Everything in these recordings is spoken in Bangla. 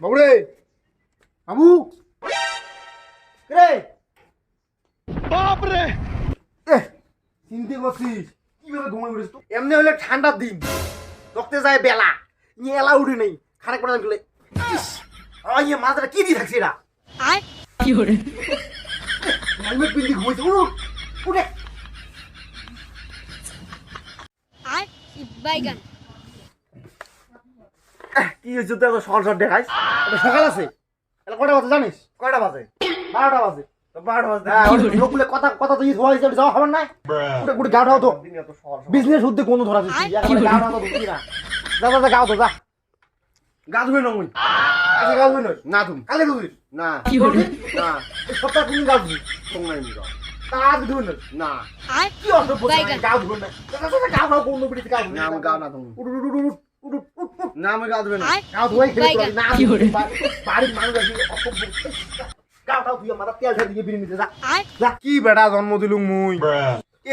বাবুরে বাবু। রে বাপ রে এহ, চিনতে করছিস কীভাবে ঘুমাই তো এমনি হলে ঠান্ডার দিন। রক্তে যায় বেলা। ইয়ে এলা উঠে নেই। খারাপ করে গেলে ইয়ে মাথাটা কি দিয়ে থাকছে এরা হেলমেট পিন্দি ঘুমাইছে উঠ উঠে। বাইগান। কি হয়েছে এত সকাল সকাল দেখাইস? সকাল আছে। কটা বাজে জানিস? কয়টা বাজে? বারোটা বাজে। না। কি করবি না। সপ্তাহ তুমি না কি অসভ্য গা। গা ঢাও কোন বিড়িতে গা গা না। ধুম না। আমি গাও ধুবে না গাও ধুয়াই খেলে না বাড়ির মানুষ আছে অসভ্য গাও ঠাও তেল ঢেলে দিয়ে বিড়ি যা। যা। কি বেটা জন্ম দিলুম মুই?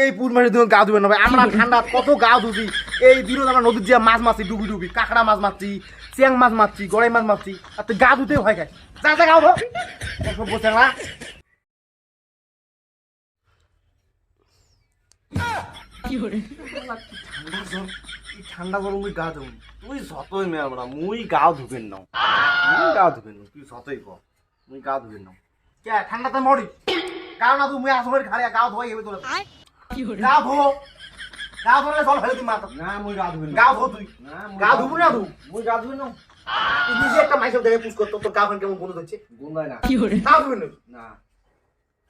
এই পুর মাসে তুমি গা ধুবে না ভাই। আমরা ঠান্ডা কত গা ধুছি এই দিনত আমরা নদীর যে মাছ মারছি ডুবি ডুবি। কাঁকড়া মাছ মারছি চিয়াং মাছ মারছি গড়াই মাছ মারছি। আর তুই গা ধুতে ভয় খাই যা যা গাও সব বসে না। ঠান্ডা জ্বর। এই ঠান্ডা জ্বর মুই গা ধুম তুই যতই মেয়া বড়া মুই গা ধুবেন নাও মুই গা ধুবেন নাও তুই যতই কর মুই গা ধুবেন নাও কে ঠান্ডাতে মরি। গাও না তুই মুই আসলে ঘাড়ে গাও ধোয়াই হেবে তোরা। গা ধো গা ধরে জল ফেলে তুই মাথা না মুই গা ধুবেন গা ধো তুই। না মুই গা ধুবো না তুই। মুই গা ধুবেন না। তুই নিজে একটা মাইসব দেখে পুষ করতো তোর গা খান কেমন গন্ধ হচ্ছে। গুন্দাই না। কি গা ধুবেন না। না।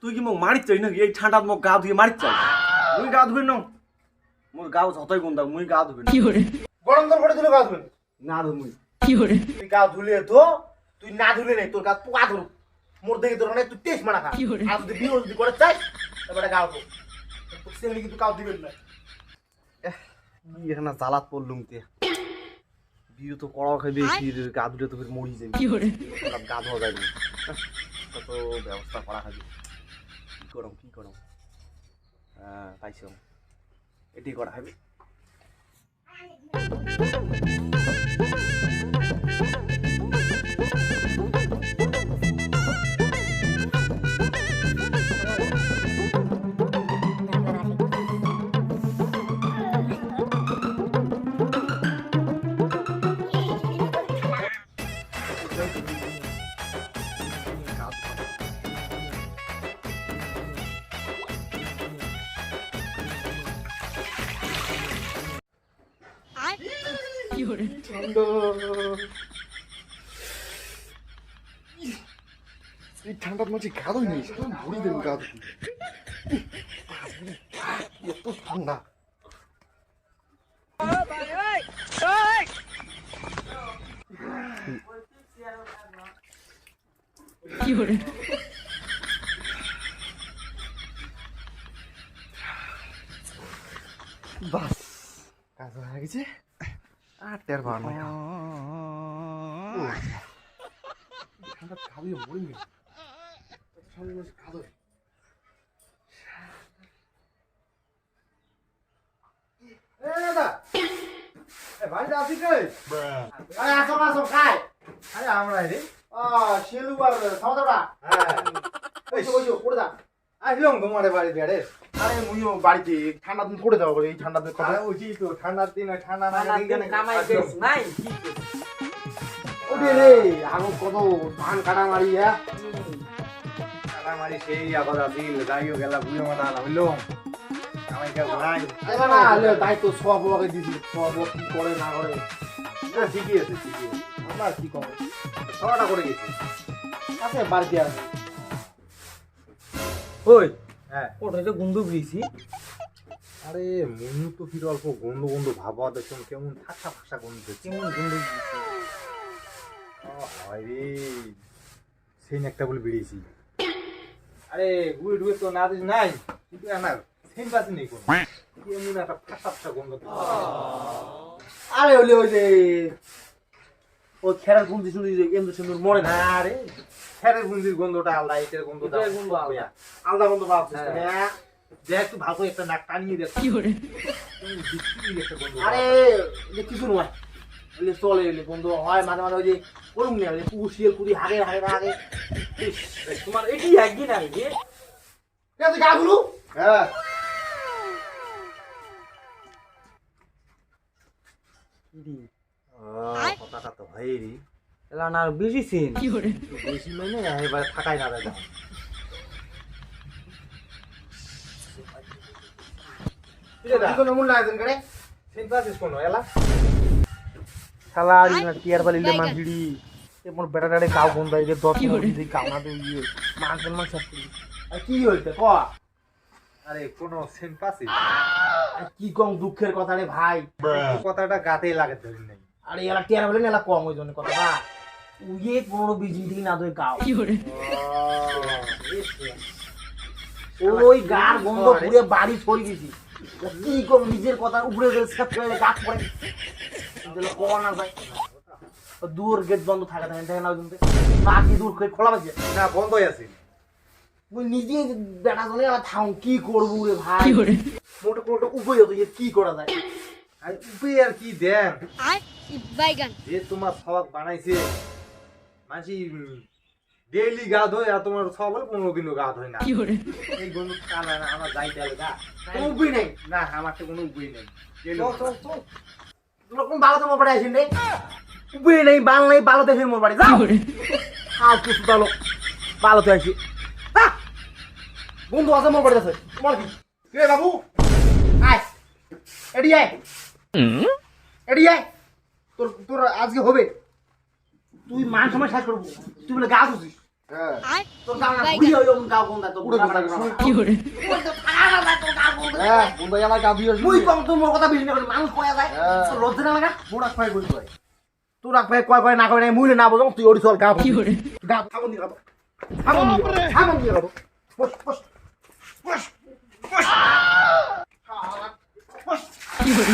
তুই কি মোক মারিত চাই নাকি? এই ঠান্ডাত মোক গা ধুয়ে মারিত চাই মুই গা ধুবেন না। মোর গাও যতই গুন্দা মুই গা ধুবেন না। গরম জল করে দিলে গা ধুবেন না ধু মুই। তুই গা ধুলে তো তুই না ধুলে নাই তোর গা পোকা ধরু। মোর দেখে তোর অনেক তুই টেস্ট মারা খা। আর যদি বিয়ে যদি করে চাই তারপরে গাও তো ছেলে কিন্তু গাও দিবেন না। কি এখানে জ্বালাত পড়লুম তে। বিয়ে তো কড়া খাইবে গা ধুলে তো ফের মরি যাবে। হঠাৎ গা ধোয়া যায় না কত ব্যবস্থা করা খাবি কি করম কি করম? হ্যাঁ পাইছো এটি করা 얼. 간다 이 장단무지 가도 있네 사람 물이 되는 가도 이또 덥나 라디오를 가서 하겠지? 아, var mı ya? 한갑 가도요 모르네. 한갑 가도. 에다. 에 많이 다시글. 아, 소마 소가! 아니 아무라이디. 아, 실루바르 사다라. 아. 오지 오지 오르다. 아, 형 동아리 발이 되래. আরে মুইও বাড়িতে ঠান্ডা দিন পড়ে যাব এই ঠান্ডা দিন আরে ওই তো ঠান্ডার দিন ঠান্ডা না কামাই বেশ নাই ওরে রে আগো কত ধান কাটা মারি হ্যাঁ? মারি সেই আগত দিল যাইও গেলা বুড়ো মাথা হইল আমায় কেউ নাই। আরে না আলে দায়িত্ব সব ওকে দিছি সব কি করে না করে। না ঠিকই আছে ঠিকই আছে। আমরা কি করে ছটা করে গেছি। আছে বাড়িতে আছে ওই হ্যাঁ। ওটা তো গুন্দু গিয়েছি আরে মনু তো ফির অল্প গন্ধ গন্ধ ভাবা দেখুন কেমন ঠাসা ফাসা গন্ধ কেমন গিয়েছি হয় রে। সেই একটা বলে বেরিয়েছি আরে গুই ডুয়ে তো না নাই। কিন্তু না সেম পাচ্ছি নেই কোনো। কেমন একটা ফাসা ফাসা গন্ধ আরে ওলে ওই যে ও খেরার গুলদি শুনি যে এমনি সুন্দর মরে না না রে? খেরের গন্ধটা আলাদা এটার গন্ধটা আলাদা। আলাদা। গন্ধ পাচ্ছিস হ্যাঁ। হ্যাঁ। দেখ একটু ভালো একটা নাক টানিয়ে দেখ। কি করে? আরে কিছু নয় বলে চলে এলে বন্ধু হয়। মাঝে মাঝে ওই যে করুন না ওই যে কুকুর শিয়াল কুড়ি হাগে হাগে হাগে। ইস, তোমার এটি একদিন আগে রে ঠিক আছে গাগুলো হ্যাঁ। আহ, কথাটা তো হয়ই এলা না বেশি সিন। বেশি মানে এবার থাকাই না দাদা কি হইতে ক? আরে কোন কি কম দুঃখের কথা রে ভাই। কথাটা গাতেই লাগে ধরি নাই। আরে এলা টিয়ার বালি এলা কম ওই জন্য কথা না উয়ে বিশ দিন থেকে না তো কাউ ওই গার গন্ধ পুরে বাড়ি ছড়ি গেছি কি কম নিজের কথা উপরে গেলে সব করে গাছ পড়ে। দিলে কমা না যায় দূর গেট বন্ধ থাকে থাকে দেখে না ওই জন্য। বাকি দূর করে খোলা পাচ্ছে না বন্ধই আছে। মুই নিজে বেটা জনে আমার থাম কি করব রে ভাই? মোটা কোনোটা যে কি করা যায়? আর উপায় আর কি দেন আর বাইগান। যে তোমার সবাক বানাইছে মানসি ডেইলি গা ধোয় আর তোমার সব বলে পনেরো দিনও গা ধোয় না। এই গন্ধ কালা না আমার যাইতে হবে গা। কোনো উপায় নেই। না আমার তো কোনো উপায় নেই। daily চল চল চল। তোমরা কোন ভালো তোমার বাড়ি আসেন রে। উপায় নেই বাল নেই ভালো দেখে মোর বাড়ি। যাও। হাও কিছু তালো ভালো তো আসি! বন্ধু আছে মোর বাড়ি আছে। তোমার কি? কে বাবু? আয়। এডি আয়। এডি আয়। তোর তোর আজকে হবে। তুই মান সময় শেষ করব। তুই বলে গা ধুছিস হ্যাঁ। তোর না হ্যাঁ কয়া হ্যাঁ। না বলি কয় কয় না করে মুই না তুই ওড়ি চল গা বস বস বস বস। কি করে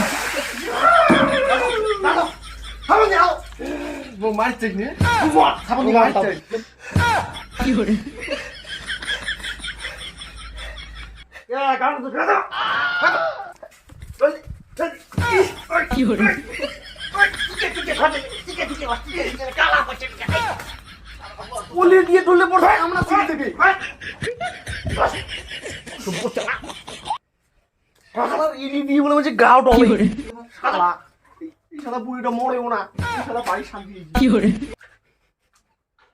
থামন দি গা ও মারছিস নি বস থামন দি গা এ গান তো গা চল চল কি করে পুলি দিয়ে তুললে পড়ে আমরা সিঁড়ি থেকে ইনি দিয়ে বলে বলছে গাও ডলে শালা এই শালা বুড়িটা মরেও না এই শালা বাড়ি শান্তি কি করে